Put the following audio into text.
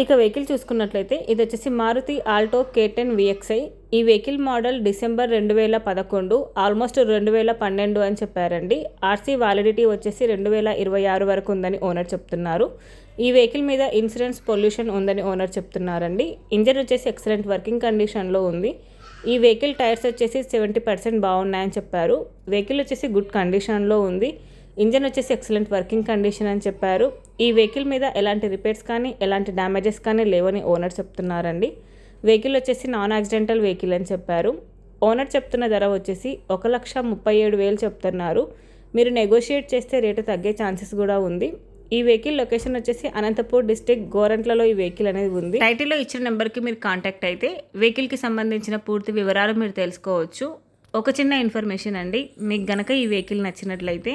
ఇక వెహికల్ చూసుకున్నట్లయితే ఇది వచ్చేసి Maruti Alto K ten VXI. ఈ వెహికల్ మోడల్ డిసెంబర్ రెండు వేల పదకొండు ఆల్మోస్ట్ రెండు వేల పన్నెండు అని చెప్పారండి. ఆర్సీ వ్యాలిడిటీ వచ్చేసి రెండు వేల ఇరవై ఆరు వరకు ఉందని ఓనర్ చెప్తున్నారు. ఈ వెహికల్ మీద ఇన్సూరెన్స్ పొల్యూషన్ ఉందని ఓనర్ చెప్తున్నారండి. ఇంజన్ వచ్చేసి ఎక్సలెంట్ వర్కింగ్ కండిషన్లో ఉంది. ఈ వెహికల్ టైర్స్ వచ్చేసి సెవెంటీ పర్సెంట్ బాగున్నాయని చెప్పారు. వెహికల్ వచ్చేసి గుడ్ కండిషన్లో ఉంది. ఇంజన్ వచ్చేసి ఎక్సలెంట్ వర్కింగ్ కండిషన్ అని చెప్పారు. ఈ వెహికల్ మీద ఎలాంటి రిపేర్స్ కానీ ఎలాంటి డ్యామేజెస్ కానీ లేవని ఓనర్ చెప్తున్నారండి. వెహికల్ వచ్చేసి నాన్ యాక్సిడెంటల్ వెహికల్ అని చెప్పారు. ఓనర్ చెప్తున్న ధర వచ్చేసి ఒక లక్ష ముప్పై ఏడు వేలు చెప్తున్నారు. మీరు నెగోషియేట్ చేస్తే రేటు తగ్గే ఛాన్సెస్ కూడా ఉంది. ఈ వెహికల్ లొకేషన్ వచ్చేసి అనంతపూర్ డిస్టిక్ గోరంట్లలో ఈ వెహికల్ అనేది ఉంది. టైటిల్లో ఇచ్చిన నెంబర్కి మీరు కాంటాక్ట్ అయితే వెహికల్కి సంబంధించిన పూర్తి వివరాలు మీరు తెలుసుకోవచ్చు. ఒక చిన్న ఇన్ఫర్మేషన్ అండి మీకు గనక ఈ వెహికల్ నచ్చినట్లయితే